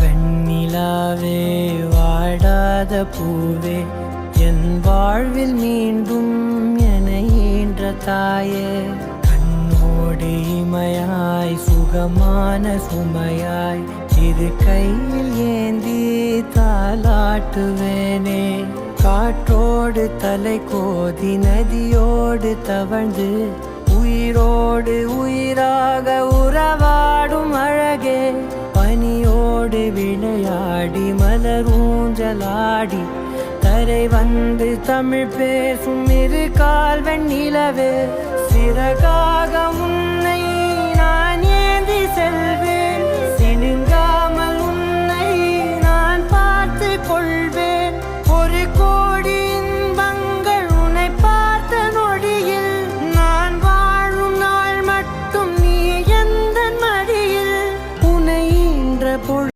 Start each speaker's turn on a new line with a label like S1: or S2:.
S1: வெண்ணிலாவே வாடாத பூவே என் வாழ்வில் மீண்டும் என ஈன்ற தாயே கண்ணோடு இமையாய் சுகமான சுமையாய் இது கையில் ஏந்தி தாலாட்டுவேனே காற்றோடு தலை கோதி நதியோடு தவழ்ந்து உயிரோடு உயிராக மலரோடு விளையாடி மலரூஞ்சலாடி. கரை வந்து தமிழ் பேசும் இரு கால்வன் நிலவே. சிறகாக உன்னை நான் ஏந்தி செல்வேன். சினுங்காமல் உன்னை நான் பார்த்து கொள்வேன். ஒரு கோடி இன்பங்கள் உன்னை பார்த்த நொடியில். நான் வாழும் நாள் மட்டும் நீ எந்த மடியில். உன்னை இன்ற பொழுது